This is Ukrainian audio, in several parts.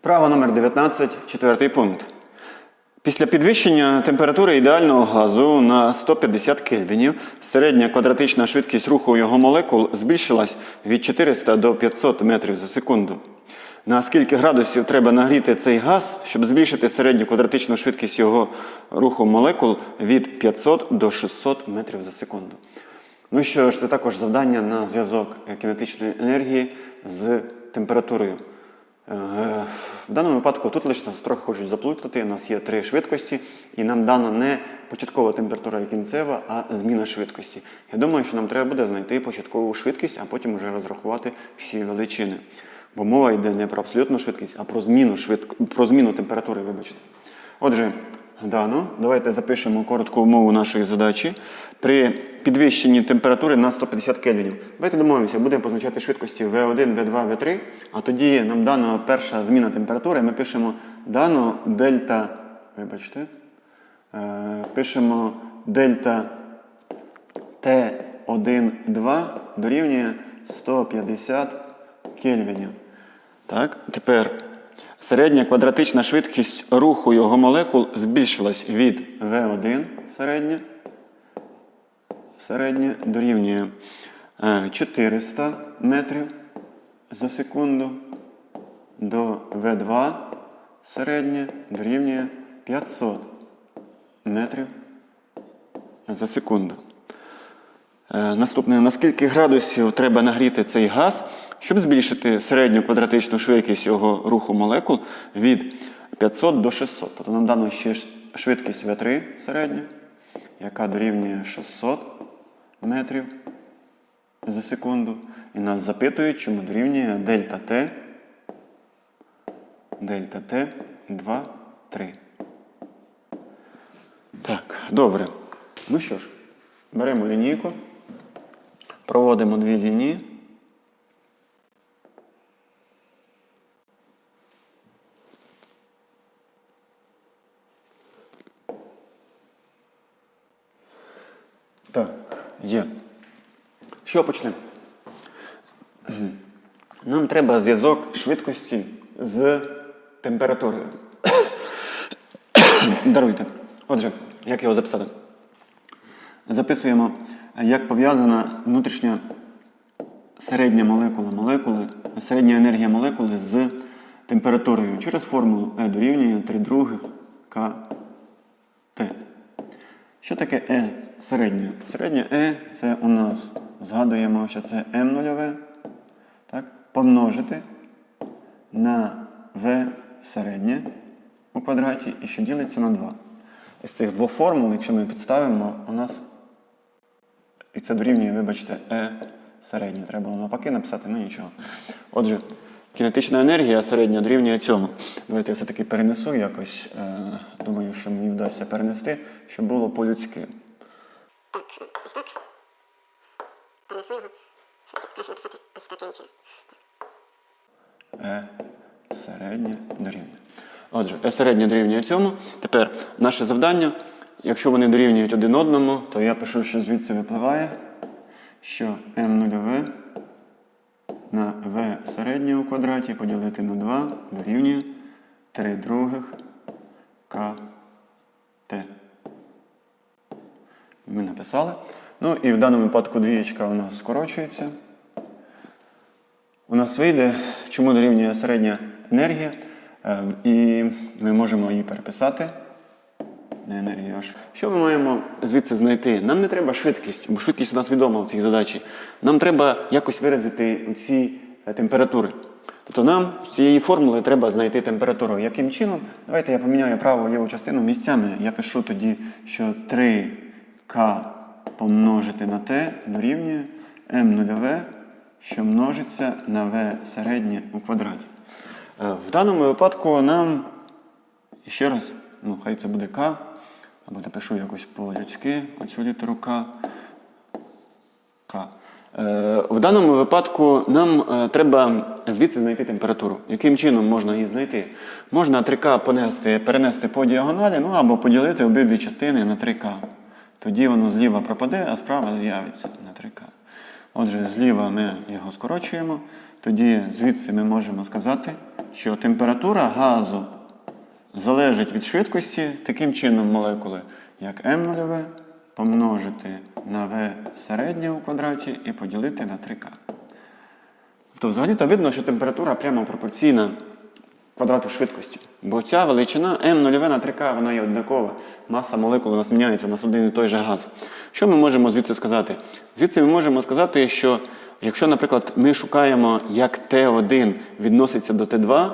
Вправа номер 19, четвертий пункт. Після підвищення температури ідеального газу на 150 кельвінів середня квадратична швидкість руху його молекул збільшилась від 400 до 500 метрів за секунду. На скільки градусів треба нагріти цей газ, щоб збільшити середню квадратичну швидкість його руху молекул від 500 до 600 метрів за секунду. Ну що ж, це також завдання на зв'язок кінетичної енергії з температурою. Е, В даному випадку тут лише трохи хочуть заплутати. У нас є три швидкості, і нам дана не початкова температура і кінцева, а зміна швидкості. Я думаю, що нам треба буде знайти початкову швидкість, а потім вже розрахувати всі величини. Бо мова йде не про абсолютну швидкість, а про зміну, швидко... про зміну температури, вибачте. Отже, дано, давайте запишемо коротку умову нашої задачі. При підвищенні температури на 150 кельвінів. Давайте домовимося, будемо позначати швидкості V1, V2, V3, а тоді нам дана перша зміна температури, ми пишемо дано дельта, вибачте, е, пишемо дельта Т1, 2 дорівнює 150 кельвінів. Так, тепер середня квадратична швидкість руху його молекул збільшилась від V1 середня, середня дорівнює е, 400 метрів за секунду до V2 середня дорівнює 500 метрів за секунду. Е, Наступне, на скільки градусів треба нагріти цей газ, щоб збільшити середню квадратичну швидкість його руху молекул від 500 до 600. Тобто нам дано ще швидкість V3 середня, яка дорівнює 600 метрів за секунду. І нас запитують, чому дорівнює дельта Т, дельта Т 2, 3. Так, добре. Ну що ж, беремо лінійку, проводимо дві лінії. Так, є. Що почнемо? Нам треба зв'язок швидкості з температурою. Даруйте. Отже, як його записати? Записуємо, як пов'язана внутрішня середня молекула молекули, середня енергія молекули з температурою через формулу E дорівнює 3 других КТ. Що таке Е середнє? Середнє Е це у нас, згадуємо, що це М нульове, так? помножити на В середнє у квадраті і що ділиться на 2. Із цих двох формул, якщо ми підставимо, у нас і це дорівнює, вибачте, Е середнє. Треба було навпаки написати, ну нічого. Отже, кінетична енергія середня дорівнює цьому. Давайте я все-таки перенесу якось. Е, думаю, що мені вдасться перенести, щоб було по-людськи. Так, так. Краще написати ось таким чином. Е середнє дорівнює. Отже, Е середнє дорівнює цьому. Тепер наше завдання. Якщо вони дорівнюють один одному, то я пишу, що звідси випливає, що М0В на В середнє у квадраті поділити на 2 дорівнює 3 других КТ. Ми написали. Ну і в даному випадку двієчка у нас скорочується. У нас вийде, чому дорівнює середня енергія, Е, і ми можемо її переписати. Не енергія, а Що ми маємо звідси знайти? Нам не треба швидкість, бо швидкість у нас відома в цій задачі. Нам треба якось виразити ці е, температури. Тобто нам з цієї формули треба знайти температуру. Яким чином? Давайте я поміняю праву ліву частину місцями. Я пишу тоді, що 3К помножити на Т дорівнює М0В, що множиться на В середнє у квадраті. Е, В даному випадку нам ще раз, ну, хай це буде К, або напишу якось по-людськи оцю літеру К. К. Е, в даному випадку нам е, треба звідси знайти температуру. Яким чином можна її знайти? Можна 3К понести, перенести по діагоналі, ну або поділити обидві частини на 3К. Тоді воно зліва пропаде, а справа з'явиться на 3К. Отже, зліва ми його скорочуємо. Тоді звідси ми можемо сказати, що температура газу залежить від швидкості таким чином молекули, як М0 помножити на В середнє у квадраті і поділити на 3К. Тобто взагалі-то видно, що температура прямо пропорційна квадрату швидкості. Бо ця величина М0 на 3К, вона є однакова. Маса молекул у нас міняється у нас один і той же газ. Що ми можемо звідси сказати? Звідси ми можемо сказати, що якщо, наприклад, ми шукаємо, як Т1 відноситься до Т2,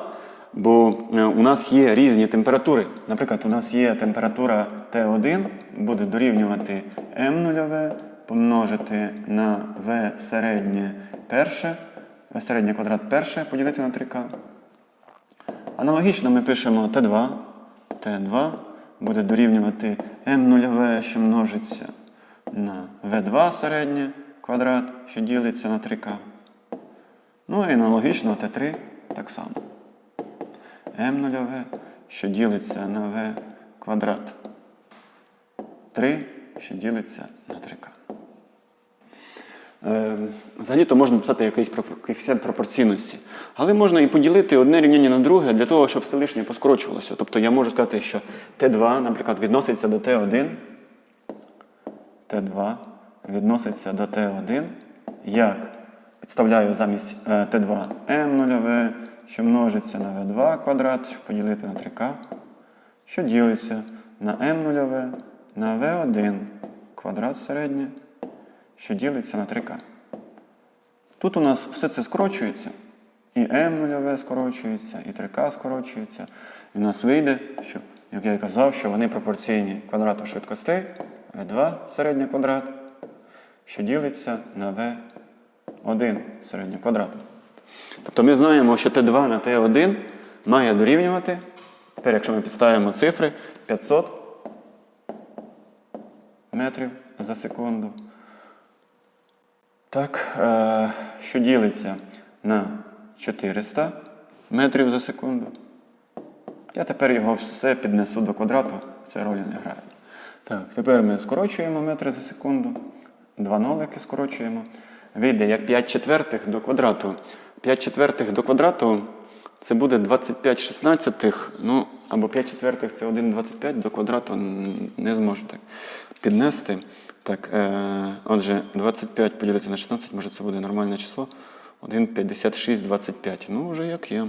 бо е, у нас є різні температури. Наприклад, у нас є температура Т1, буде дорівнювати М0 помножити на В середнє перше, В середнє квадрат перше поділити на 3К. Аналогічно ми пишемо Т2. Т2 буде дорівнювати m0v, що множиться на v2 середнє квадрат, що ділиться на 3К. Ну і аналогічно Т3 так само. М0В, що ділиться на В квадрат 3, що ділиться на 3К. Е, Взагалі-то можна писати якийсь коефіцієнт пропорційності. Але можна і поділити одне рівняння на друге для того, щоб все лишнє поскорочувалося. Тобто я можу сказати, що Т2, наприклад, відноситься до Т1. Т2 відноситься до Т1. Як? Підставляю замість е, Т2 М0В, що множиться на В2 квадрат, поділити на 3К, що ділиться на М0В на В1 квадрат середнє, що ділиться на 3К. Тут у нас все це скорочується. І М0В скорочується, і 3К скорочується. І в нас вийде, що, як я і казав, що вони пропорційні квадрату швидкостей В2 середній квадрат, що ділиться на В1 середній квадрат. Тобто ми знаємо, що Т2 на Т1 має дорівнювати, тепер, якщо ми підставимо цифри, 500 метрів за секунду. Так, е, що ділиться на 400 метрів за секунду. Я тепер його все піднесу до квадрату, це ролі не грає. Так, тепер ми скорочуємо метри за секунду. Два нолики скорочуємо. Вийде як 5 четвертих до квадрату. 5 четвертих до квадрату це буде 25 шістнадцятих, ну, або 5 четвертих це 1,25 до квадрату не зможу так піднести. Так, е, отже, 25 поділити на 16, може це буде нормальне число. 1,5625. Ну, вже як є.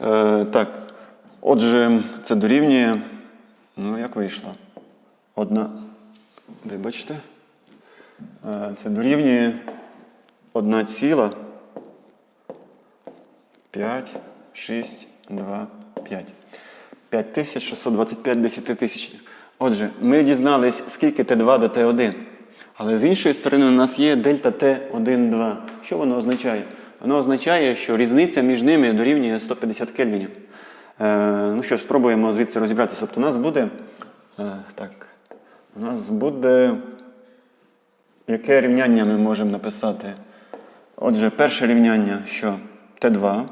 Е, так, отже, це дорівнює. Ну, як вийшло? Одна. Вибачте. Е, це дорівнює 1 ціла 5, 6, 2, 5. 5625 десятитисячних. Отже, ми дізнались, скільки Т2 до Т1. Але з іншої сторони, у нас є дельта Т1, 2. Що воно означає? Воно означає, що різниця між ними дорівнює 150 кельвінів. Е, ну що спробуємо звідси розібратися. Тобто у нас буде. Е, так. У нас буде. Яке рівняння ми можемо написати? Отже, перше рівняння, що Т2.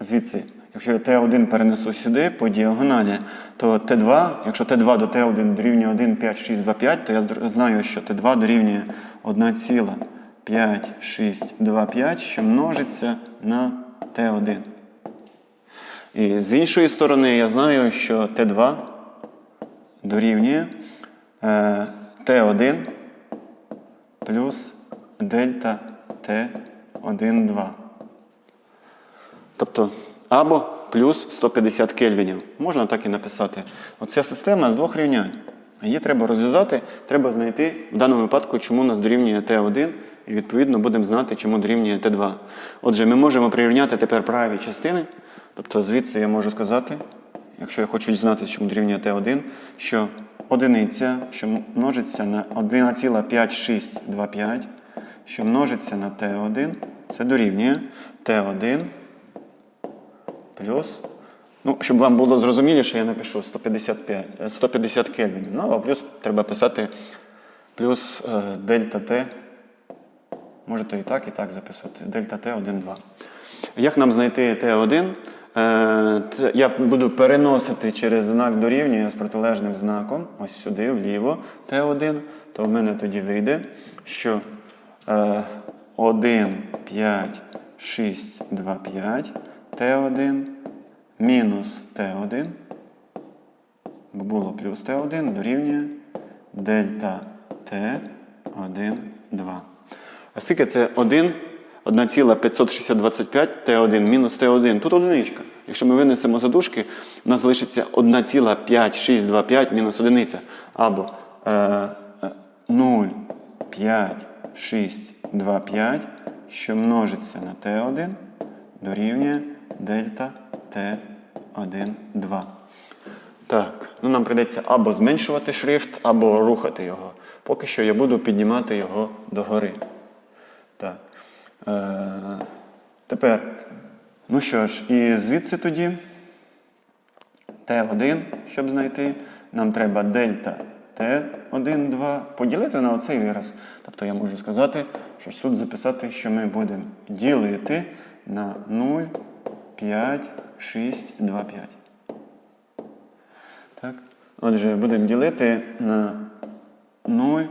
Звідси, якщо я Т1 перенесу сюди по діагоналі, то Т2, якщо Т2 до Т1 дорівнює 1, 5, 6, 2, 5, то я знаю, що Т2 дорівнює 1,562,5, що множиться на Т1. І з іншої сторони, я знаю, що Т2 дорівнює е, Т1 плюс дельта Т1, 2. Тобто або плюс 150 кельвінів. Можна так і написати. Оця система з двох рівнянь. Її треба розв'язати, треба знайти в даному випадку, чому нас дорівнює Т1, і відповідно будемо знати, чому дорівнює Т2. Отже, ми можемо прирівняти тепер праві частини. Тобто звідси я можу сказати, якщо я хочу знати, чому дорівнює Т1, що одиниця, що множиться на 1,5625, що множиться на Т1, це дорівнює Т1 плюс. Ну, щоб вам було зрозуміліше, я напишу 155, е, 150 кельвінів. Ну, а плюс треба писати плюс е, дельта Т. Можете і так, і так записувати. Дельта Т 1, 2. Як нам знайти Т1? Е, я буду переносити через знак дорівнює з протилежним знаком, ось сюди, вліво, Т1. то в мене тоді вийде, що е, 1, 5, 6, 2, 5, Т1 мінус Т1, бо було плюс Т1 дорівнює дельта Т1, 2. А скільки це 1, 1,56025 Т1 мінус Т1. Тут одиничка. Якщо ми винесемо задушки, у нас залишиться 1,5625 мінус одиниця. Або е, е, 0, 5, 6, 2, 5, що множиться на Т1, дорівнює дельта Т1, 2. Так, ну нам прийдеться або зменшувати шрифт, або рухати його. Поки що я буду піднімати його догори. Так. Е, тепер, ну що ж, і звідси тоді Т1, щоб знайти, нам треба дельта Т1, 2 поділити на оцей вираз. Тобто я можу сказати, що тут записати, що ми будемо ділити на 0, 5, 6, 2, 5. Так? Отже, будемо ділити на 0,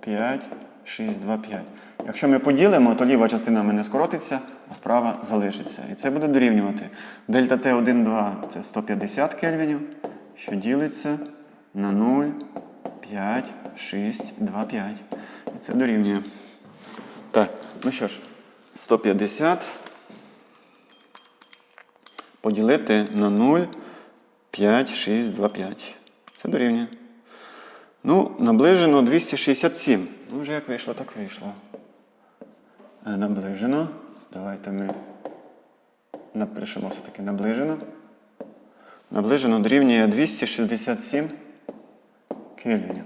5, 6, 2, 5. Якщо ми поділимо, то ліва частина мене скоротиться, а справа залишиться. І це буде дорівнювати. Дельта Т1, 2 це 150 кельвінів, що ділиться на 0, 5, 6, 2, 5. І це дорівнює. Так, ну що ж, 150 поділити на 0, 5, 6, 2, 5. Це дорівнює. Ну, наближено 267. Ну, вже як вийшло, так вийшло. Е, Наближено. Давайте ми напишемо все-таки наближено. Наближено дорівнює 267 кельвінів.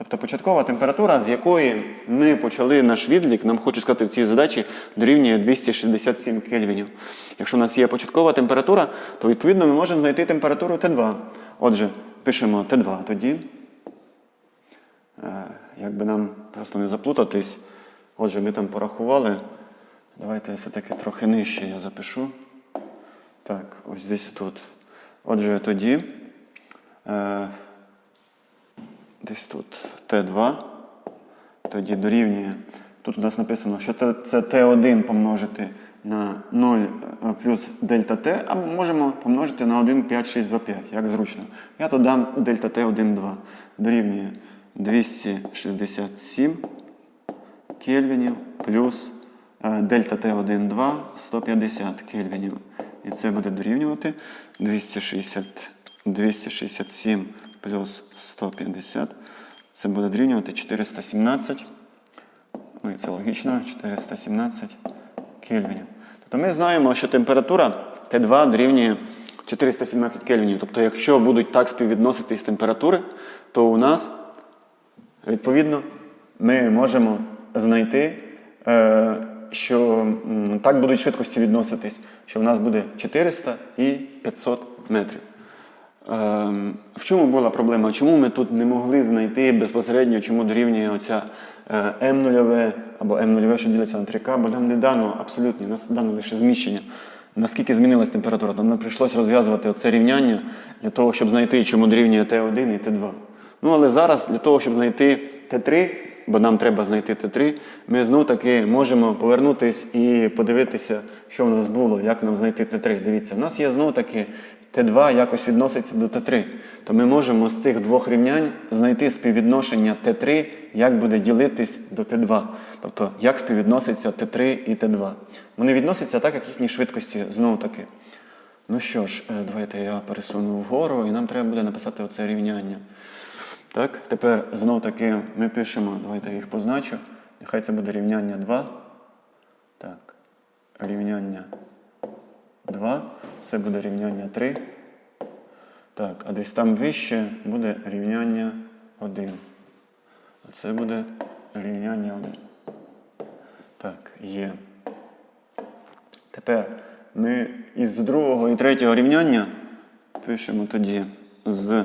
Тобто початкова температура, з якої ми почали наш відлік, нам хочу сказати в цій задачі, дорівнює 267 кельвінів. Якщо у нас є початкова температура, то відповідно ми можемо знайти температуру Т2. Отже, пишемо Т2 тоді. Е, Якби нам просто не заплутатись. Отже, ми там порахували. Давайте все-таки трохи нижче я запишу. Так, ось десь тут. Отже, тоді. Десь тут Т2. Тоді дорівнює. Тут у нас написано, що це Т1 помножити на 0 е, плюс дельта Т, або можемо помножити на 1, 5, 6, 2, 5, як зручно. Я тут дам дельта Т1, 2. Дорівнює 267 кельвінів плюс е, дельта Т1, 2 150 кельвінів. І це буде дорівнювати 260, 267 плюс 150. Це буде дорівнювати 417. Ну і це логічно, 417 кельвінів. Тобто ми знаємо, що температура Т2 дорівнює 417 кельвінів. Тобто, якщо будуть так співвідноситись температури, то у нас Відповідно, ми можемо знайти, е, що так будуть швидкості відноситись, що в нас буде 400 і 500 метрів. Ем, В чому була проблема? Чому ми тут не могли знайти безпосередньо, чому дорівнює оця е, М0 або М0, що ділиться на 3К, бо нам не дано абсолютно, нас дано лише зміщення. Наскільки змінилась температура? Нам прийшлося розв'язувати оце рівняння для того, щоб знайти, чому дорівнює Т1 і Т2. Ну, але зараз для того, щоб знайти Т3, бо нам треба знайти Т3, ми знов таки можемо повернутись і подивитися, що в нас було, як нам знайти Т3. Дивіться, в нас є знов таки Т2 якось відноситься до Т3. То ми можемо з цих двох рівнянь знайти співвідношення Т3, як буде ділитись до Т2. Тобто, як співвідноситься Т3 і Т2. Вони відносяться так, як їхні швидкості знов таки. Ну що ж, е, давайте я пересуну вгору, і нам треба буде написати оце рівняння. Так, тепер знов таки ми пишемо, давайте я їх позначу. Нехай це буде рівняння 2. Так, рівняння 2. Це буде рівняння 3. Так, а десь там вище буде рівняння 1. А це буде рівняння 1. Так, є. Тепер ми із другого і третього рівняння пишемо тоді з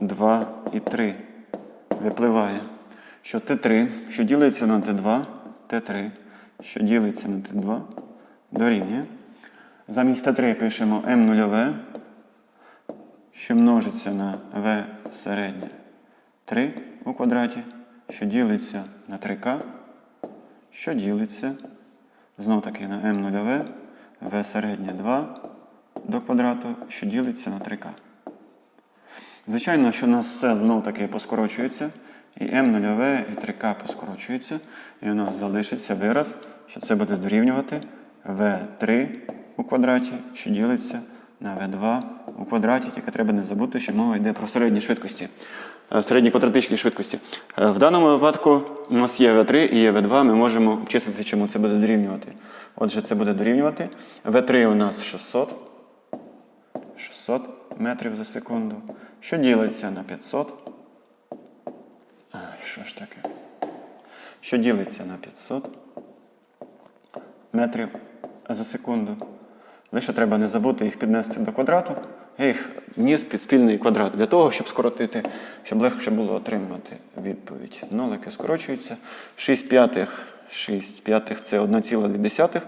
2 і 3 випливає, що Т3, що ділиться на Т2, Т3, що ділиться на Т2, дорівнює. Замість Т3 пишемо М0, що множиться на В середнє 3, у квадраті, що ділиться на 3К, що ділиться знов таки на m нульове, v середнє 2 до квадрату, що ділиться на 3К. Звичайно, що у нас все знов таки поскорочується, і m нульове, і 3К поскорочується, і у нас залишиться вираз, що це буде дорівнювати v3 у квадраті, що ділиться на v2 у квадраті, тільки треба не забути, що мова йде про середні швидкості, е, середні квадратичні швидкості. Е, В даному випадку у нас є v3 і є v2, ми можемо обчислити, чому це буде дорівнювати. Отже, це буде дорівнювати. v3 у нас 600. 600 метрів за секунду, що ділиться на 500. Ай, що ж таке? Що ділиться на 500 метрів за секунду. Лише треба не забути їх піднести до квадрату. Я їх вніс під спільний квадрат для того, щоб скоротити, щоб легше було отримати відповідь. Нолики скорочуються. 6 п'ятих, 6 п'ятих це 1,2.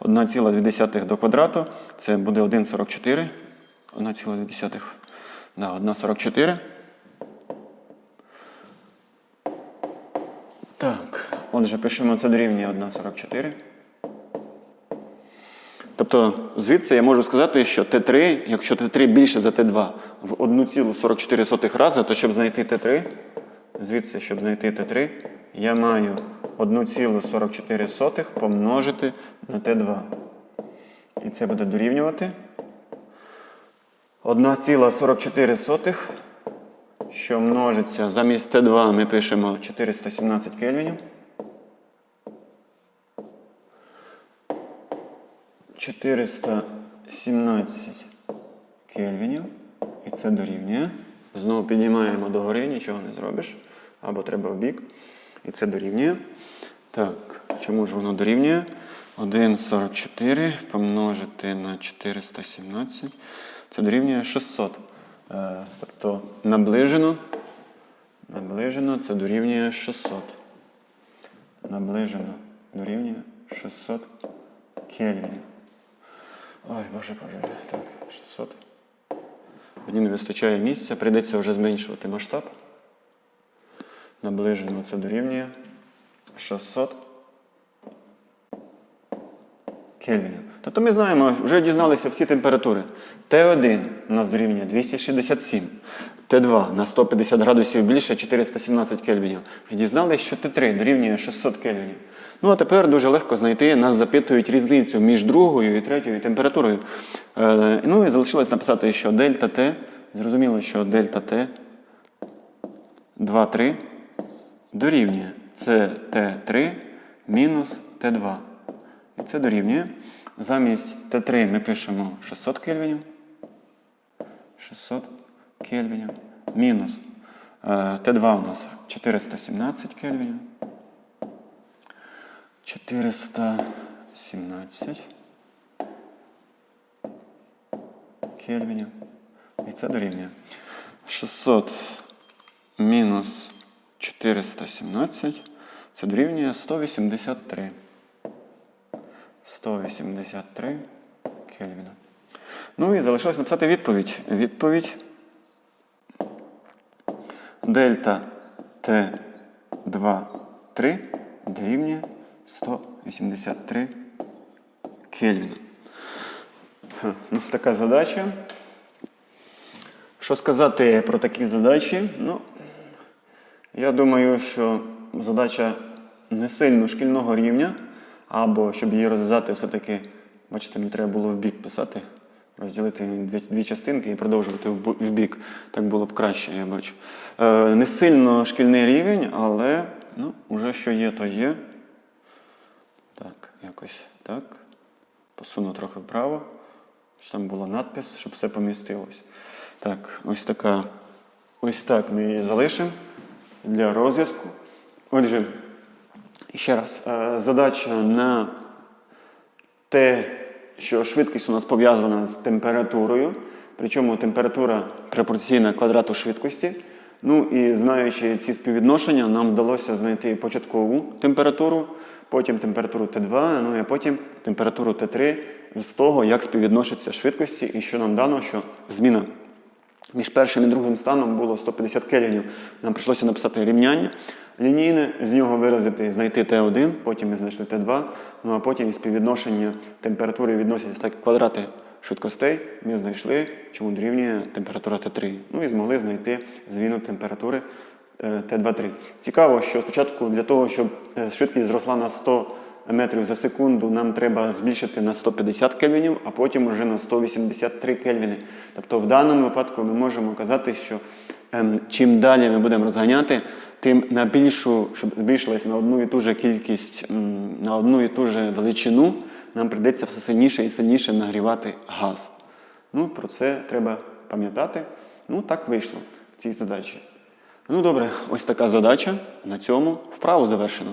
1,2 до квадрату це буде 1,44. 1,2. Да, 1,44. Так, отже, пишемо це дорівнює 1,44. Тобто, звідси я можу сказати, що Т3, якщо Т3 більше за Т2 в 1,44 рази, то щоб знайти Т3, звідси, щоб знайти Т3, я маю 1,44 помножити на Т2. І це буде дорівнювати 1,44, що множиться замість Т2 ми пишемо 417 кельвінів. 417 кельвінів. І це дорівнює. Знову піднімаємо догори, нічого не зробиш. Або треба в бік. І це дорівнює. Так, чому ж воно дорівнює? 1,44 помножити на 417. Це дорівнює 600. Е, тобто наближено. Наближено це дорівнює 600. Наближено дорівнює 600 кельвінів. Ой, боже боже, так, 600. Мені не вистачає місця, прийдеться вже зменшувати масштаб. Наближено це дорівнює 600 кельвінів. Тобто ми знаємо, вже дізналися всі температури. Т1 у нас дорівнює 267, Т2 на 150 градусів більше 417 кельвінів. І дізналися, що Т3 дорівнює 600 кельвінів. Ну а тепер дуже легко знайти, нас запитують різницю між другою і третьою температурою. Е, ну і залишилось написати, що дельта Т, зрозуміло, що дельта Т 2,3 дорівнює. Це Т3 мінус Т2. І це дорівнює. Замість Т3 ми пишемо 600 кельвінів. 600 кельвінів. Мінус е, Т2 у нас 417 кельвінів. 417 кельвінів. І це дорівнює. 600 мінус 417. Це дорівнює 183. 183 Кельвіна. Ну і залишилось написати відповідь. Відповідь дельта Т2 3 дорівнює 183 Кельвіна. Ну, така задача. Що сказати про такі задачі? Ну, я думаю, що задача не сильно шкільного рівня, або щоб її розв'язати, все-таки, бачите, мені треба було в бік писати, розділити дві, дві частинки і продовжувати в, бік. Так було б краще, я бачу. Е, не сильно шкільний рівень, але ну, вже що є, то є. Так, якось так. Посуну трохи вправо. Щоб там була надпис, щоб все помістилось. Так, ось така. Ось так ми її залишимо для розв'язку. Отже, ще раз, е, задача на те, що швидкість у нас пов'язана з температурою, причому температура пропорційна квадрату швидкості. Ну і знаючи ці співвідношення, нам вдалося знайти початкову температуру, потім температуру Т2, ну і потім температуру Т3 з того, як співвідносяться швидкості, і що нам дано, що зміна Між першим і другим станом було 150 кельвінів. Нам прийшлося написати рівняння лінійне, з нього виразити, знайти Т1, потім ми знайшли Т2, ну а потім співвідношення температури відносять так квадрати швидкостей. Ми знайшли, чому дорівнює температура Т3. Ну і змогли знайти зміну температури е, Т2-3. Цікаво, що спочатку для того, щоб е, швидкість зросла на 100 метрів за секунду, нам треба збільшити на 150 кельвінів, а потім вже на 183 кельвіни. Тобто в даному випадку ми можемо казати, що чим далі ми будемо розганяти, тим на більшу, щоб збільшилась на одну і ту же кількість, на одну і ту же величину, нам прийдеться все сильніше і сильніше нагрівати газ. Ну, про це треба пам'ятати. Ну, так вийшло в цій задачі. Ну добре, ось така задача. На цьому вправу завершено.